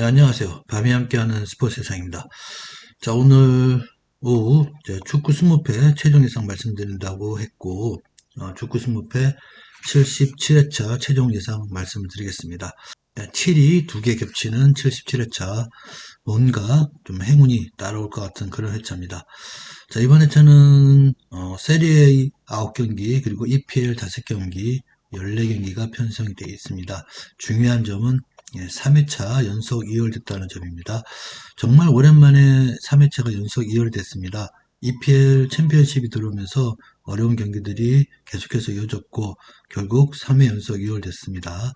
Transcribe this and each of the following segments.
네, 안녕하세요. 밤이 함께하는 스포츠 세상입니다. 자, 오늘 오후 축구 20패 최종 예상 말씀드린다고 했고, 어, 축구 20패 77회차 최종 예상 말씀을 드리겠습니다. 7이 두 개 겹치는 77회차, 뭔가 좀 행운이 따라올 것 같은 그런 회차입니다. 자, 이번 회차는 어, 세리에 9경기, 그리고 EPL 5경기, 14경기가 편성이 되어 있습니다. 중요한 점은 3회차 예, 연속 2월됐다는 점입니다. 정말 오랜만에 3회차가 연속 2월됐습니다. EPL 챔피언십이 들어오면서 어려운 경기들이 계속해서 이어졌고 결국 3회 연속 2월됐습니다.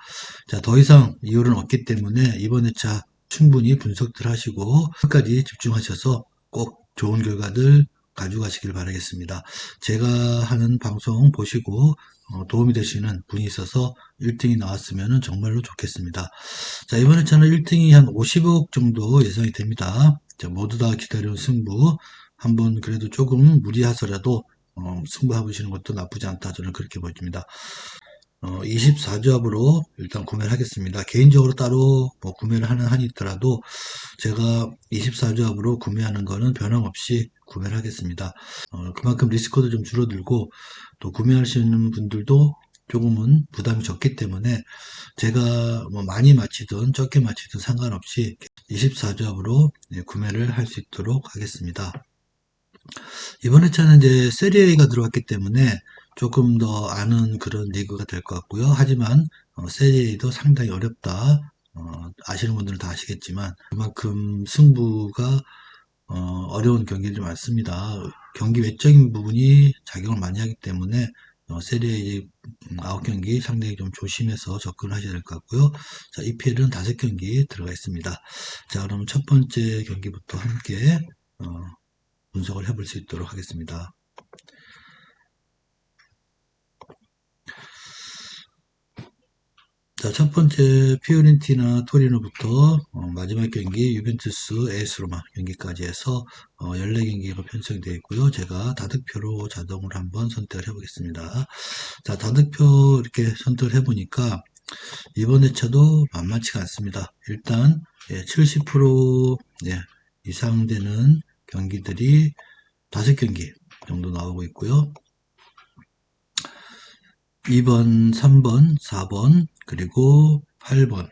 자, 더 이상 2월은 없기 때문에 이번 회차 충분히 분석들 하시고 끝까지 집중하셔서 꼭 좋은 결과들 가져가시길 바라겠습니다. 제가 하는 방송 보시고 어, 도움이 되시는 분이 있어서 1등이 나왔으면 정말로 좋겠습니다. 자, 이번 회차는 1등이 한 50억 정도 예상이 됩니다. 자, 모두 다 기다려온 승부. 한번 그래도 조금 무리하더라도 어, 승부해보시는 것도 나쁘지 않다. 저는 그렇게 보입니다. 어, 24조합으로 일단 구매를 하겠습니다. 개인적으로 따로 뭐 구매를 하는 한이 있더라도 제가 24조합으로 구매하는 거는 변함없이 구매를 하겠습니다. 어, 그만큼 리스크도 좀 줄어들고 또 구매하시는 분들도 조금은 부담이 적기 때문에 제가 뭐 많이 마치든 적게 마치든 상관없이 24조합으로 네, 구매를 할 수 있도록 하겠습니다. 이번 회차는 이제 세리에가 들어왔기 때문에 조금 더 아는 그런 리그가 될 것 같고요. 하지만 어, 세리에도 상당히 어렵다. 어, 아시는 분들은 다 아시겠지만 그만큼 승부가 어, 려운 경기들이 많습니다. 경기 외적인 부분이 작용을 많이 하기 때문에 어, 세리에 9경기 상당히 좀 조심해서 접근을 하셔야 될 것 같고요. 자, EPL은 5경기 들어가 있습니다. 자, 그럼 첫 번째 경기부터 함께 어, 분석을 해볼 수 있도록 하겠습니다. 자, 첫 번째 피오렌티나 토리노부터 어, 마지막 경기 유벤투스 에스 로마 경기까지 해서 어, 14경기가 편성이 되어 있고요. 제가 다득표로 자동으로 한번 선택을 해보겠습니다. 자, 다득표 이렇게 선택을 해보니까 이번 회차도 만만치가 않습니다. 일단 예, 70% 예, 이상 되는 경기들이 5경기 정도 나오고 있고요. 2번, 3번, 4번, 그리고 8번,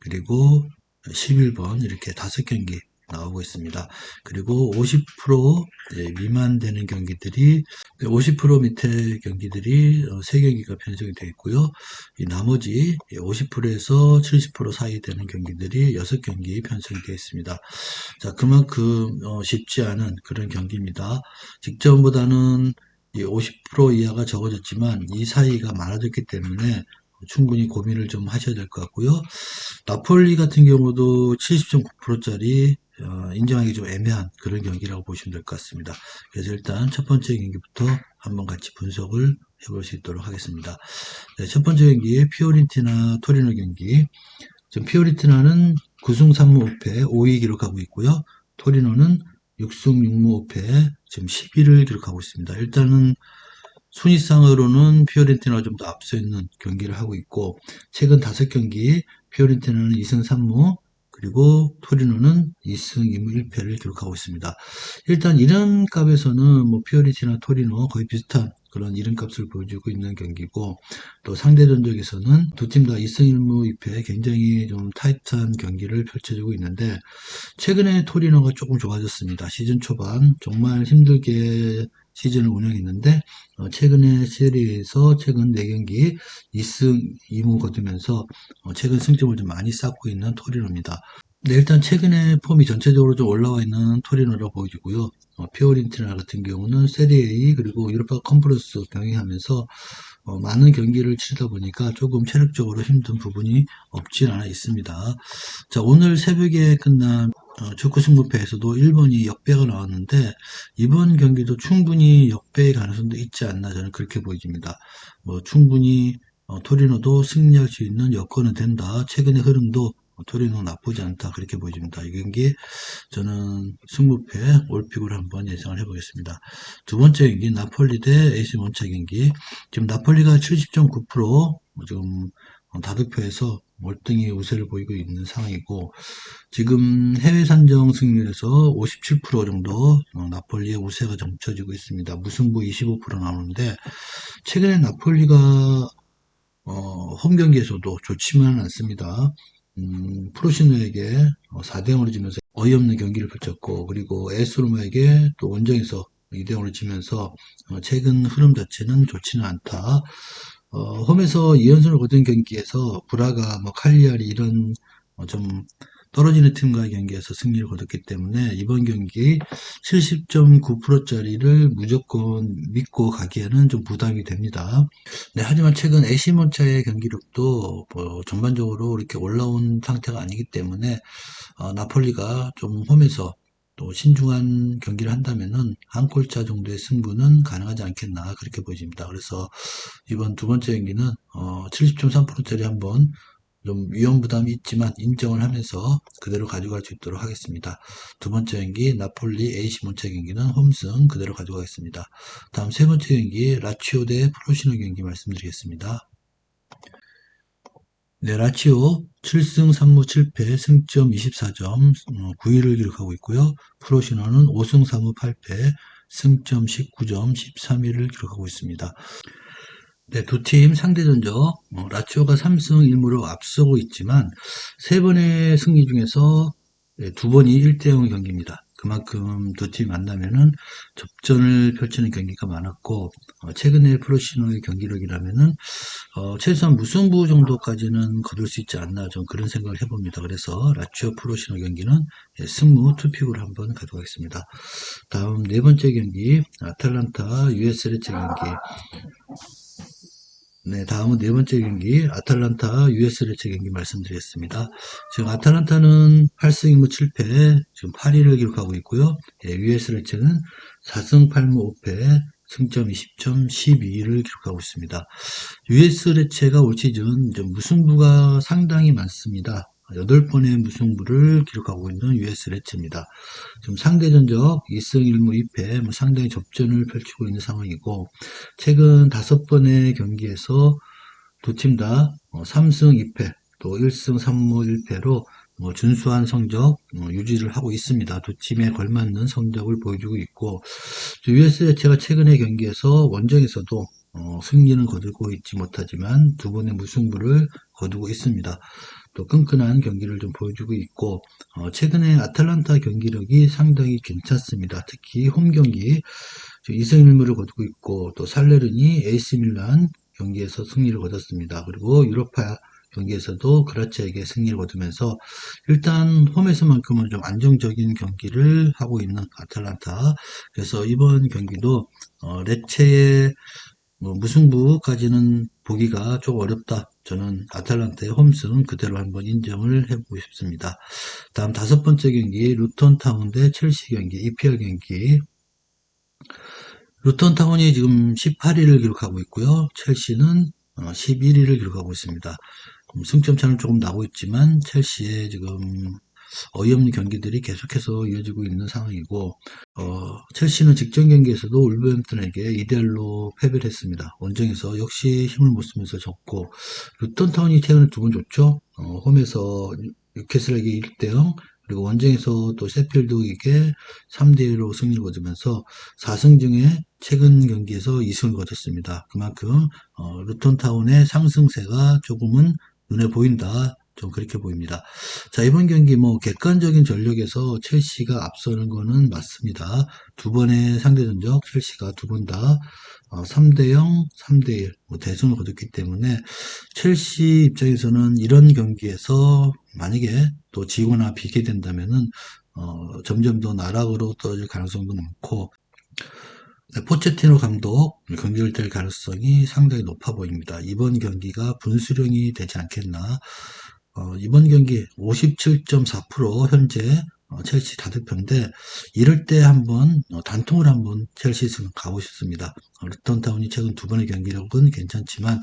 그리고 11번 이렇게 다섯 경기 나오고 있습니다. 그리고 50% 미만 되는 경기들이 50% 밑에 경기들이 3경기가 편성이 되어 있고요. 이 나머지 50%에서 70% 사이 되는 경기들이 6경기 편성이 되어 있습니다. 자, 그만큼 어, 쉽지 않은 그런 경기입니다. 직전보다는 50% 이하가 적어졌지만 이 사이가 많아졌기 때문에 충분히 고민을 좀 하셔야 될 것 같고요. 나폴리 같은 경우도 70.9%짜리 어, 인정하기 좀 애매한 그런 경기라고 보시면 될 것 같습니다. 그래서 일단 첫 번째 경기부터 한번 같이 분석을 해볼 수 있도록 하겠습니다. 네, 첫 번째 경기 피오린티나 토리노 경기. 지금 피오린티나는 9승 3무 5패 5위 기록하고 있고요. 토리노는 6승 6무 5패 지금 10위를 기록하고 있습니다. 일단은 순위상으로는 피오렌티나가 좀 더 앞서 있는 경기를 하고 있고 최근 5경기 피오렌티나는 2승 3무 그리고 토리노는 2승 2무 1패를 기록하고 있습니다. 일단 이런 값에서는 뭐 피오렌티나 토리노 거의 비슷한 그런 이름값을 보여주고 있는 경기고 또 상대 전적에서는 두 팀 다 2승 1무 2패 굉장히 좀 타이트한 경기를 펼쳐주고 있는데 최근에 토리노가 조금 좋아졌습니다. 시즌 초반 정말 힘들게 시즌을 운영했는데 어, 최근에 시리에서 최근 4경기 2승 2무 거두면서 어, 최근 승점을 좀 많이 쌓고 있는 토리노입니다. 네, 일단 최근에 폼이 전체적으로 좀 올라와 있는 토리노라고 보이고요. 어, 피오린티나 같은 경우는 세리에 그리고 유로파 컨퍼런스 병행하면서 어, 많은 경기를 치르다 보니까 조금 체력적으로 힘든 부분이 없진 않아 있습니다. 자, 오늘 새벽에 끝난 어, 축구 승부패에서도 1번이 역배가 나왔는데 이번 경기도 충분히 역배의 가능성도 있지 않나 저는 그렇게 보입니다. 뭐 충분히 어, 토리노도 승리할 수 있는 여건은 된다. 최근의 흐름도 토리노 나쁘지 않다 그렇게 보여집니다. 이 경기 저는 승부패 올픽으로 한번 예상을 해보겠습니다. 두 번째 경기 나폴리 대 에이스 몬차 경기 지금 나폴리가 70.9% 지금 다득표에서 월등히 우세를 보이고 있는 상황이고 지금 해외 산정 승률에서 57% 정도 어, 나폴리의 우세가 점쳐지고 있습니다. 무승부 25% 나오는데 최근에 나폴리가 어, 홈 경기에서도 좋지만은 않습니다. 음, 프로시노에게 4대 0으로 지면서 어이없는 경기를 펼쳤고 그리고 에스로마에게 또 원정에서 2대 0으로 지면서 어, 최근 흐름 자체는 좋지는 않다. 어, 홈에서 2연승을 거둔 경기에서 브라가 뭐 칼리아리 이런 어, 좀 떨어지는 팀과의 경기에서 승리를 거뒀기 때문에 이번 경기 70.9%짜리를 무조건 믿고 가기에는 좀 부담이 됩니다. 네, 하지만 최근 에시몬차의 경기력도 뭐 전반적으로 이렇게 올라온 상태가 아니기 때문에 어, 나폴리가 좀 홈에서 또 신중한 경기를 한다면은 한 골차 정도의 승부는 가능하지 않겠나 그렇게 보여집니다. 그래서 이번 두 번째 경기는 어, 70.3%짜리 한번 좀 위험 부담이 있지만 인정을 하면서 그대로 가져갈 수 있도록 하겠습니다. 두 번째 경기 나폴리 AC 몬체 경기는 홈승 그대로 가져가겠습니다. 다음 세 번째 경기 라치오 대 프로시노 경기 말씀드리겠습니다. 네, 라치오 7승 3무 7패 승점 24점 9위를 기록하고 있고요. 프로시노는 5승 3무 8패 승점 19점 13위를 기록하고 있습니다. 네, 두 팀 상대전적 어, 라치오가 3승 1무로 앞서고 있지만 세 번의 승리 중에서 네, 두 번이 1대0 경기입니다. 그만큼 두팀 만나면은 접전을 펼치는 경기가 많았고 어, 최근에 프로시노의 경기력이라면은 어, 최소한 무승부 정도까지는 거둘 수 있지 않나 좀 그런 생각을 해봅니다. 그래서 라치오 프로시노 경기는 예, 승무 투픽으로 한번 가져가겠습니다. 다음 네 번째 경기 아탈란타 US 레체 경기 네, 다음은 네 번째 경기 아탈란타 US 레체 경기 말씀드리겠습니다. 지금 아탈란타는 8승 2무 7패 지금 8위를 기록하고 있고요. 예, US 레체는 4승 8무 5패 승점 20점 12위를 기록하고 있습니다. US 레체가 올 시즌 무승부가 상당히 많습니다. 8번의 무승부를 기록하고 있는 US 레츠입니다. 지금 상대 전적 2승 1무 2패 뭐 상당히 접전을 펼치고 있는 상황이고 최근 5번의 경기에서 두 팀 다 3승 2패 또 1승 3무 1패로 뭐 준수한 성적 뭐 유지를 하고 있습니다. 두 팀에 걸맞는 성적을 보여주고 있고 US 레츠가 최근의 경기에서 원정에서도 어, 승리는 거두고 있지 못하지만 두 번의 무승부를 거두고 있습니다. 또 끈끈한 경기를 좀 보여주고 있고 어, 최근에 아탈란타 경기력이 상당히 괜찮습니다. 특히 홈 경기 2승 1무를 거두고 있고 또 살레르니 에이스 밀란 경기에서 승리를 거뒀습니다. 그리고 유로파 경기에서도 그라치에게 승리를 거두면서 일단 홈에서만큼은 좀 안정적인 경기를 하고 있는 아탈란타 그래서 이번 경기도 어, 레체의 뭐 무승부까지는 보기가 좀 어렵다. 저는 아탈란타의 홈승 그대로 한번 인정을 해보고 싶습니다. 다음 다섯 번째 경기 루턴 타운 대 첼시 경기 EPL 경기 루턴 타운이 지금 18위를 기록하고 있고요. 첼시는 11위를 어, 기록하고 있습니다. 음, 승점 차는 조금 나고 있지만 첼시의 지금 어이없는 경기들이 계속해서 이어지고 있는 상황이고 어, 첼시는 직전 경기에서도 울버햄튼에게 2대1로 패배를 했습니다. 원정에서 역시 힘을 못 쓰면서 졌고 루턴타운이 최근에 두번 줬죠. 어, 홈에서 뉴캐슬에게 1대0 그리고 원정에서 또 세필드에게 3대1로 승리를 거두면서 4승 중에 최근 경기에서 2승을 거뒀습니다. 그만큼 어, 루턴타운의 상승세가 조금은 눈에 보인다. 좀 그렇게 보입니다. 자, 이번 경기 뭐 객관적인 전력에서 첼시가 앞서는 거는 맞습니다. 두 번의 상대 전적 첼시가 두 번다 어, 3대0, 3대1 뭐 대승을 거뒀기 때문에 첼시 입장에서는 이런 경기에서 만약에 또 지거나 비게 된다면은 어, 점점 더 나락으로 떨어질 가능성도 많고 네, 포체티노 감독 경질될 가능성이 상당히 높아 보입니다. 이번 경기가 분수령이 되지 않겠나 어, 이번 경기 57.4% 현재 어, 첼시 다득표인데 이럴 때 한번 어, 단통을 한번 첼시에서 가보셨습니다. 어, 루턴타운이 최근 두 번의 경기력은 괜찮지만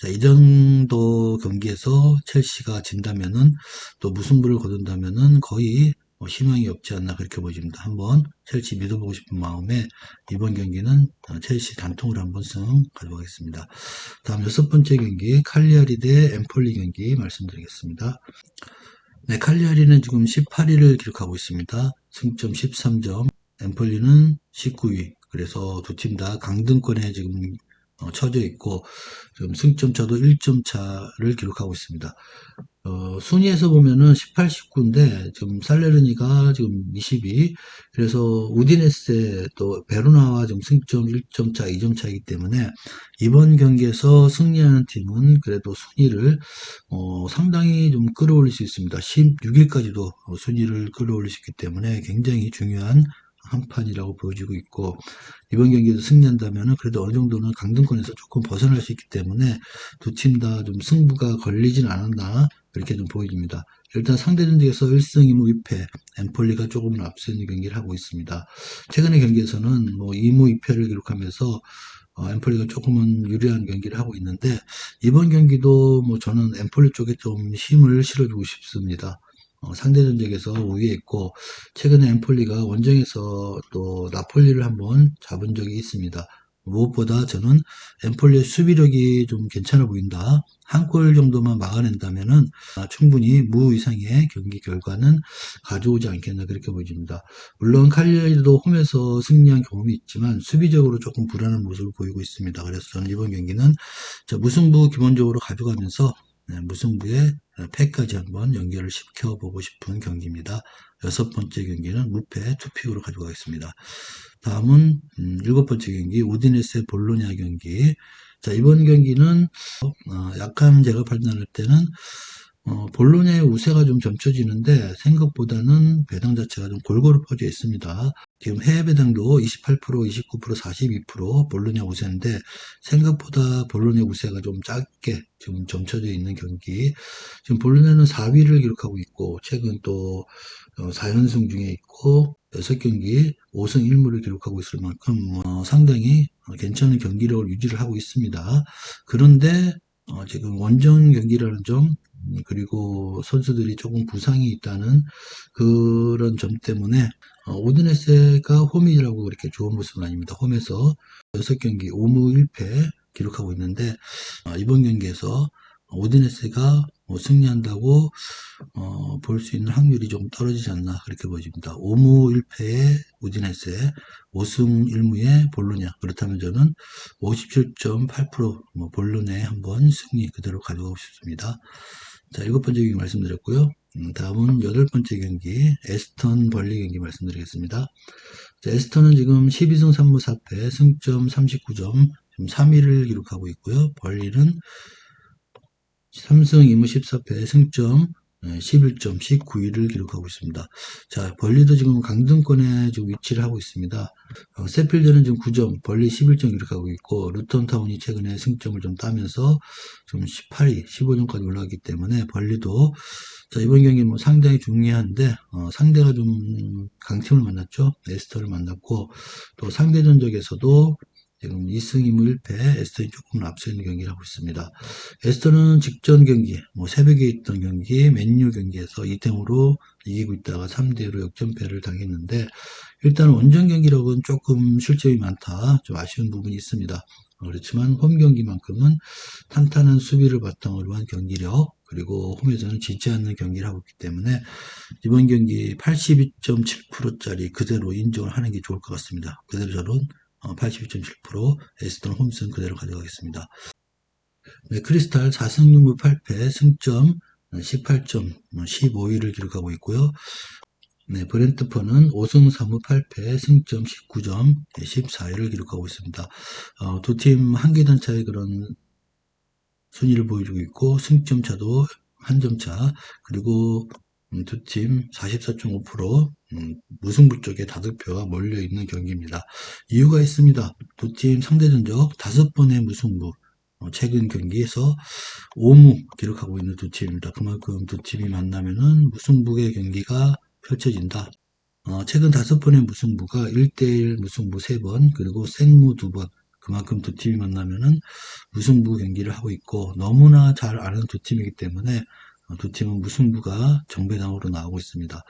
자, 이 정도 경기에서 첼시가 진다면은 또 무승부를 거둔다면은 거의 뭐 희망이 없지 않나 그렇게 보여집니다. 한번 첼시 믿어보고 싶은 마음에 이번 경기는 어, 첼시 단통으로 한번 승 가져가겠습니다. 다음 여섯 번째 경기 칼리아리 대 엠폴리 경기 말씀드리겠습니다. 네, 칼리아리는 지금 18위를 기록하고 있습니다. 승점 13점, 엠폴리는 19위. 그래서 두 팀 다 강등권에 지금 어, 처져 있고 지금 승점 차도 1점 차를 기록하고 있습니다. 어, 순위에서 보면은 18, 19인데 지금 살레르니가 지금 22 그래서 우디네스에 또 베로나와 지금 승점 1점 차, 2점 차이기 때문에 이번 경기에서 승리하는 팀은 그래도 순위를 어, 상당히 좀 끌어올릴 수 있습니다. 16위까지도 순위를 끌어올릴 수 있기 때문에 굉장히 중요한 한 판이라고 보여지고 있고 이번 경기에서 승리한다면은 그래도 어느 정도는 강등권에서 조금 벗어날 수 있기 때문에 두 팀 다 좀 승부가 걸리진 않았나 이렇게 좀 보여집니다. 일단 상대 전적에서 1승 2무 2패 엠폴리가 조금은 앞서 있는 경기를 하고 있습니다. 최근의 경기에서는 뭐 2무 2패를 기록하면서 어, 엠폴리가 조금은 유리한 경기를 하고 있는데 이번 경기도 뭐 저는 엠폴리 쪽에 좀 힘을 실어주고 싶습니다. 어, 상대 전적에서 우위에 있고 최근에 엠폴리가 원정에서 또 나폴리를 한번 잡은 적이 있습니다. 무엇보다 저는 엠폴리의 수비력이 좀 괜찮아 보인다. 한 골 정도만 막아낸다면은 아, 충분히 무 이상의 경기 결과는 가져오지 않겠나 그렇게 보여집니다. 물론 칼리아리도 홈에서 승리한 경험이 있지만 수비적으로 조금 불안한 모습을 보이고 있습니다. 그래서 저는 이번 경기는 자, 무승부 기본적으로 가져가면서 네, 무승부의 패까지 한번 연결을 시켜보고 싶은 경기입니다. 여섯 번째 경기는 무패 투픽으로 가져가겠습니다. 다음은 음, 일곱 번째 경기 우디네스의 볼로냐 경기. 자 이번 경기는 어, 약간 제가 판단할 때는 어, 본론의 우세가 좀 점쳐지는데 생각보다는 배당 자체가 좀 골고루 퍼져 있습니다. 지금 해외 배당도 28%, 29%, 42% 본론의 우세인데 생각보다 본론의 우세가 좀 작게 지금 점쳐져 있는 경기. 지금 본론에는 4위를 기록하고 있고 최근 또 4연승 어, 중에 있고 6경기 5승 1무를 기록하고 있을 만큼 어, 상당히 괜찮은 경기력을 유지를 하고 있습니다. 그런데 어, 지금 원정 경기라는 점 그리고 선수들이 조금 부상이 있다는 그런 점 때문에 어, 오드네스가 홈이라고 그렇게 좋은 모습은 아닙니다. 홈에서 6경기 5무 1패 기록하고 있는데 어, 이번 경기에서 오드네스가 뭐 승리한다고 어, 볼 수 있는 확률이 좀 떨어지지 않나 그렇게 보여집니다. 5무 1패의 우디네스에 5승 1무의 볼로냐 그렇다면 저는 57.8%뭐 볼로냐에 한번 승리 그대로 가져가고 싶습니다. 자 일곱 번째 경기 말씀드렸고요. 음, 다음은 여덟 번째 경기 에스턴 벌리 경기 말씀드리겠습니다. 자, 에스턴은 지금 12승 3무 4패 승점 39점 3위를 기록하고 있고요. 벌리는 3승 2무 14패 승점 11점 19위를 기록하고 있습니다. 자, 벌리도 지금 강등권에 지금 위치를 하고 있습니다. 어, 세필드는 지금 9점, 벌리 11점 기록하고 있고, 루턴타운이 최근에 승점을 좀 따면서 좀 18위, 15점까지 올라갔기 때문에 벌리도 자, 이번 경기 뭐 상당히 중요한데, 어, 상대가 좀 강팀을 만났죠. 에스터를 만났고, 또 상대 전적에서도 지금 2승 2무 1패 에스턴이 조금 앞서 있는 경기를 하고 있습니다. 에스턴은 직전 경기, 뭐 새벽에 있던 경기, 맨유 경기에서 2등으로 이기고 있다가 3대1로 역전패를 당했는데 일단 원정 경기력은 조금 실점이 많다. 좀 아쉬운 부분이 있습니다. 그렇지만 홈 경기만큼은 탄탄한 수비를 바탕으로 한 경기력 그리고 홈에서는 지지 않는 경기를 하고 있기 때문에 이번 경기 82.7%짜리 그대로 인정을 하는 게 좋을 것 같습니다. 그대로 저는 82.7% 에스턴 홈슨 그대로 가져가겠습니다. 네, 크리스탈 4승 6무 8패 승점 18점 15위를 기록하고 있고요. 네, 브렌트퍼는 5승 3무 8패 승점 19점 14위를 기록하고 있습니다. 어, 두팀 한 계단 차의 그런 순위를 보여주고 있고 승점 차도 한 점 차 그리고 음, 두 팀 44.5% 음, 무승부 쪽에 다득표가 몰려 있는 경기입니다. 이유가 있습니다. 두 팀 상대 전적 다섯 번의 무승부 어, 최근 경기에서 5무 기록하고 있는 두 팀입니다. 그만큼 두 팀이 만나면은 무승부의 경기가 펼쳐진다. 어, 최근 다섯 번의 무승부가 1대1 무승부 3번 그리고 생무 2번 그만큼 두 팀이 만나면은 무승부 경기를 하고 있고 너무나 잘 아는 두 팀이기 때문에 어, 두 팀은 무승부가 정배당으로 나오고 있습니다.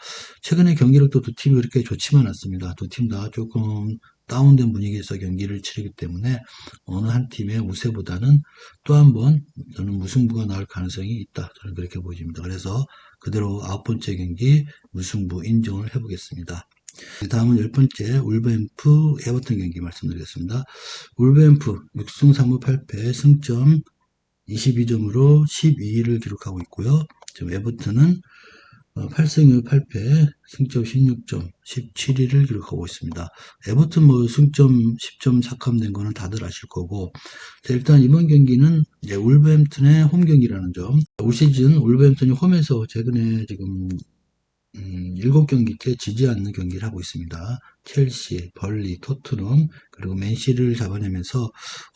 최근에 경기력도 두 팀이 그렇게 좋지만 않습니다. 두 팀 다 조금 다운된 분위기에서 경기를 치르기 때문에 어느 한 팀의 우세보다는 또 한 번 저는 무승부가 나올 가능성이 있다. 저는 그렇게 보입니다. 그래서 그대로 아홉 번째 경기 무승부 인정을 해보겠습니다. 다음은 열 번째 울버햄프 에버턴 경기 말씀드리겠습니다. 울버햄프 6승 3무 8패 승점 22점으로 12위를 기록하고 있고요. 지금 에버턴은 8승 8패 승점 16점 17위를 기록하고 있습니다. 에버튼 뭐 승점 10점 삭감된 거는 다들 아실 거고 자, 일단 이번 경기는 이제 울버햄튼의 홈 경기라는 점. 올 시즌 울버햄튼이 홈에서 최근에 지금 음, 7경기째 지지 않는 경기를 하고 있습니다. 첼시, 벌리, 토트넘, 그리고 맨시를 잡아내면서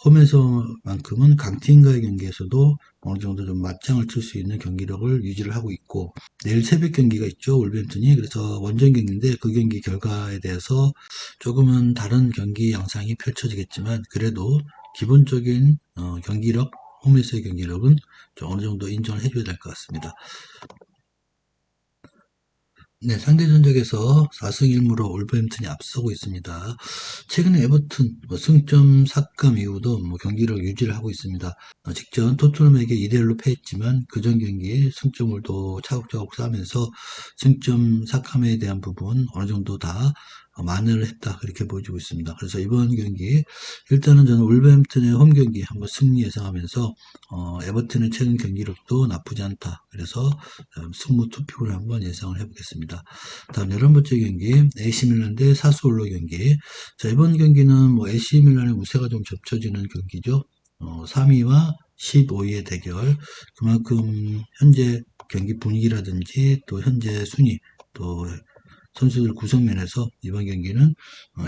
홈에서만큼은 강팀과의 경기에서도 어느 정도 좀 맞짱을 칠 수 있는 경기력을 유지를 하고 있고 내일 새벽 경기가 있죠. 울버햄튼이 그래서 원정 경기인데 그 경기 결과에 대해서 조금은 다른 경기 양상이 펼쳐지겠지만 그래도 기본적인 어, 경기력 홈에서의 경기력은 좀 어느 정도 인정을 해줘야 될 것 같습니다. 네, 상대 전적에서 4승 1무로 올버햄튼이 앞서고 있습니다. 최근에 에버튼 뭐 승점 삭감 이후도 뭐 경기를 유지를 하고 있습니다. 어, 직전 토트넘에게 2대1로 패했지만 그전 경기에 승점을도 차곡차곡 쌓으면서 승점 삭감에 대한 부분 어느 정도 다 만회를 했다 그렇게 보여지고 있습니다. 그래서 이번 경기 일단은 저는 울버햄튼의 홈 경기 한번 승리 예상하면서 어, 에버튼의 최근 경기력도 나쁘지 않다. 그래서 음, 승무 투표를 한번 예상을 해보겠습니다. 다음 11번째 경기 AC 밀란 대 사스올로 경기 자 이번 경기는 뭐 AC 밀란의 우세가 좀 겹쳐지는 경기죠. 어, 3위와 15위의 대결 그만큼 현재 경기 분위기라든지 또 현재 순위 또 선수들 구성면에서 이번 경기는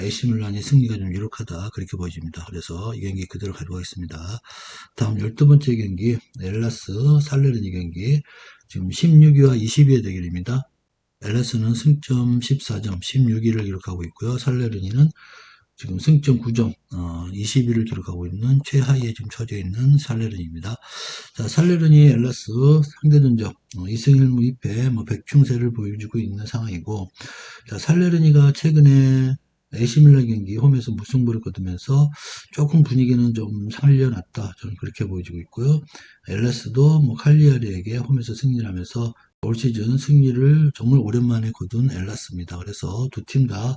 에이시밀란의 승리가 좀 유력하다 그렇게 보여집니다. 그래서 이 경기 그대로 가져가겠습니다. 다음 12번째 경기 엘라스 살레르니 경기 지금 16위와 20위의 대결입니다. 엘라스는 승점 14점 16위를 기록하고 있고요. 살레르니는 지금 승점 9점, 어, 20위를 기록하고 있는 최하위에 지금 처져 있는 살레른입니다. 자, 살레른이 엘라스 상대전적 어, 2승 1무 2패 뭐 백충세를 보여주고 있는 상황이고 자, 살레르니가 최근에 에시밀라 경기 홈에서 무승부를 거두면서 조금 분위기는 좀 살려놨다 저는 그렇게 보여지고 있고요. 엘라스도 뭐 칼리아리에게 홈에서 승리를 하면서 올 시즌 승리를 정말 오랜만에 거둔 엘라스입니다. 그래서 두 팀 다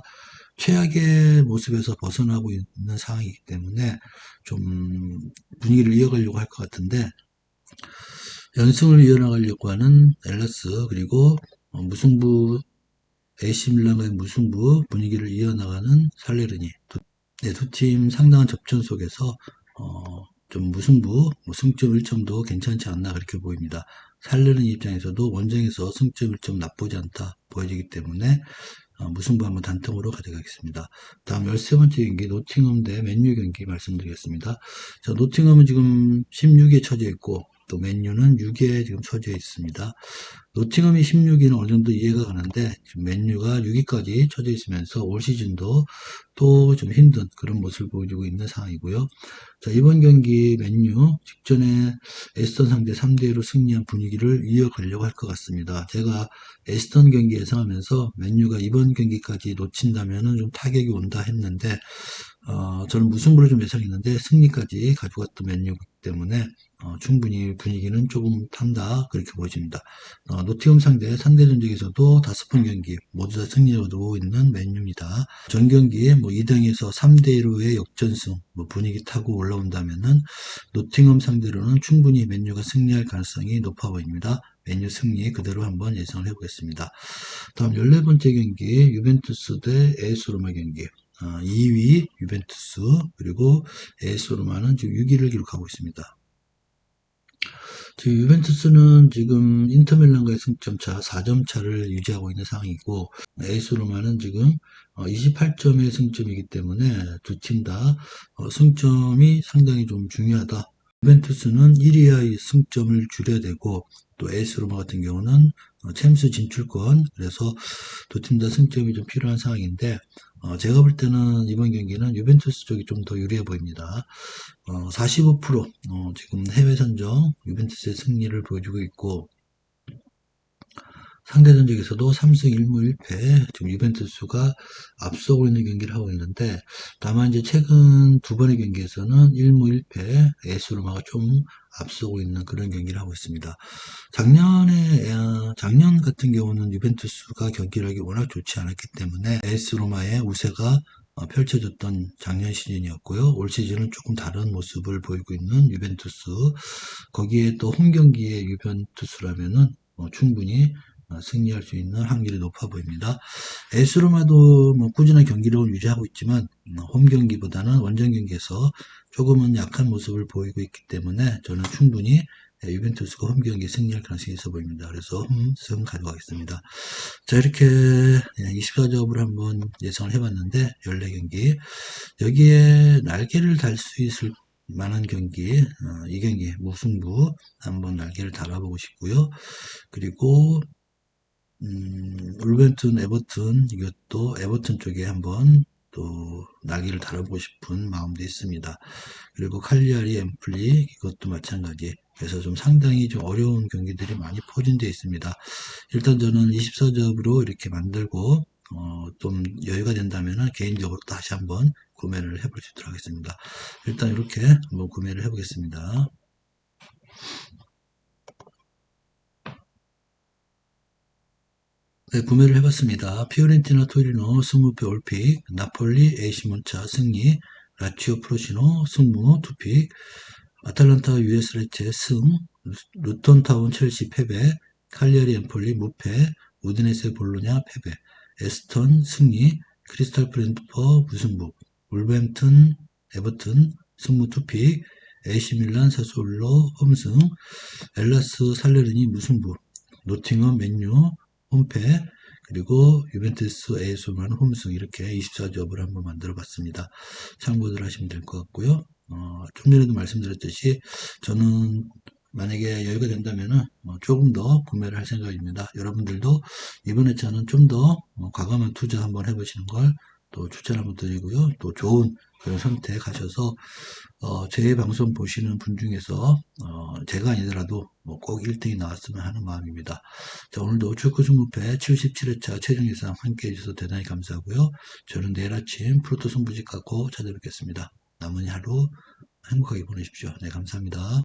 최악의 모습에서 벗어나고 있는 상황이기 때문에 좀 분위기를 이어가려고 할 것 같은데 연승을 이어나가려고 하는 엘라스 그리고 어, 무승부 AC 밀란과의 무승부 분위기를 이어나가는 살레르니 네, 두팀 상당한 접전 속에서 어, 좀 무승부 뭐 승점 1점도 괜찮지 않나 그렇게 보입니다. 살레르니 입장에서도 원정에서 승점 1점 나쁘지 않다 보여지기 때문에 어, 무승부 한번 단통으로 가져가겠습니다. 다음 13번째 경기 노팅엄 대 맨유 경기 말씀드리겠습니다. 자, 노팅엄은 지금 16에 처져 있고 또 맨유는 6에 지금 처져 있습니다. 노팅엄이 16위는 어느 정도 이해가 가는데 지금 맨유가 6위까지 처져 있으면서 올 시즌도 또 좀 힘든 그런 모습을 보여주고 있는 상황이고요. 자, 이번 경기 맨유 직전에 에스턴 상대 3대1로 승리한 분위기를 이어가려고 할 것 같습니다. 제가 에스턴 경기 예상하면서 맨유가 이번 경기까지 놓친다면 좀 타격이 온다 했는데 어, 저는 무승부를 좀 예상했는데 승리까지 가져갔던 맨유이기 때문에 어, 충분히 분위기는 조금 탄다 그렇게 보여집니다. 어, 노티엄 상대 상대 전적에서도 다섯 번 경기 모두 다 거두고 있는 맨유입니다. 전 경기에 뭐 2등에서 3대 1로의 역전승 뭐 분위기 타고 올라온다면은 노팅엄 상대로는 충분히 맨유가 승리할 가능성이 높아 보입니다. 맨유 승리 그대로 한번 예상을 해보겠습니다. 다음 14번째 경기 유벤투스 대 에스 로마 경기 2위 아, 유벤투스 그리고 에스 로마는 지금 6위를 기록하고 있습니다. 지금 유벤투스는 지금 인터밀란과의 승점차 4점 차를 유지하고 있는 상황이고 에이스 로마는 지금 28점의 어, 승점이기 때문에 두 팀다 어, 승점이 상당히 좀 중요하다. 유벤투스는 1위의 승점을 줄여야 되고 또 에이스 로마 같은 경우는 어, 챔스 진출권 그래서 두 팀 다 승점이 좀 필요한 상황인데 어, 제가 볼 때는 이번 경기는 유벤투스 쪽이 좀 더 유리해 보입니다. 어, 45% 어, 지금 해외 선정 유벤투스의 승리를 보여주고 있고 상대 전적에서도 3승 1무 1패 지금 유벤투스가 앞서고 있는 경기를 하고 있는데 다만 이제 최근 두 번의 경기에서는 1무 1패 에스 로마가 좀 앞서고 있는 그런 경기를 하고 있습니다. 작년에 어, 작년 같은 경우는 유벤투스가 하기 워낙 좋지 않았기 때문에 에스 로마의 우세가 어, 펼쳐졌던 작년 시즌이었고요. 올 시즌은 조금 다른 모습을 보이고 있는 유벤투스. 거기에 또 홈 경기의 유벤투스라면은 어, 충분히 어, 승리할 수 있는 확률이 높아 보입니다. 에스로마도 뭐 꾸준한 경기력을 유지하고 있지만 음, 홈 경기보다는 원정 경기에서 조금은 약한 모습을 보이고 있기 때문에 저는 충분히 예, 유벤투스가 홈 경기 승리할 가능성이 있어 보입니다. 그래서 홈승 가져가겠습니다. 자 이렇게 24접을 한번 예상을 해봤는데 14경기 여기에 날개를 달 수 있을 만한 경기 어, 이 경기 무승부 한번 날개를 달아보고 싶고요. 그리고 음, 울버햄튼, 에버튼 이것도 에버튼 쪽에 한번 또 날개를 달아보고 싶은 마음도 있습니다. 그리고 칼리아리, 엠플리 이것도 마찬가지. 그래서 좀 상당히 좀 어려운 경기들이 많이 포진되어 있습니다. 일단 저는 24접으로 이렇게 만들고 어, 좀 여유가 된다면 개인적으로 다시 한번 구매를 해볼 수 있도록 하겠습니다. 일단 이렇게 한번 구매를 해보겠습니다. 네, 구매를 해봤습니다. 피오렌티나 토리노 승무표 올픽, 나폴리 에이시 몬차 승리, 라치오 프로시노 승무 투픽, 아탈란타 유에스 레체 승, 루턴 타운 첼시 패배, 칼리아리 엠폴리 무패, 우드네세 볼로냐 패배, 에스턴 승리, 크리스탈 프렌드퍼 무승부, 울버햄튼 에버튼 승무 투픽, 에이시 밀란 사솔로 홈승, 엘라스 살레르니 무승부, 노팅엄 맨유 홈패 그리고 유벤투스 에이소만 홈승 이렇게 24접을 한번 만들어 봤습니다. 참고들 하시면 될 것 같고요. 어, 좀 전에도 말씀드렸듯이 저는 만약에 여유가 된다면은 어, 조금 더 구매를 할 생각입니다. 여러분들도 이번 회차는 좀 더 과감한 투자 한번 해보시는 걸 또 추천 한번 드리고요. 또 좋은 그런 선택하셔서 어, 제 방송 보시는 분 중에서 어, 제가 아니더라도 뭐 꼭 1등이 나왔으면 하는 마음입니다. 자, 오늘도 축구 승부패 77회차 최종 예상 함께 해주셔서 대단히 감사하고요. 저는 내일 아침 프로토 승부집 갖고 찾아뵙겠습니다. 남은 하루 행복하게 보내십시오. 네, 감사합니다.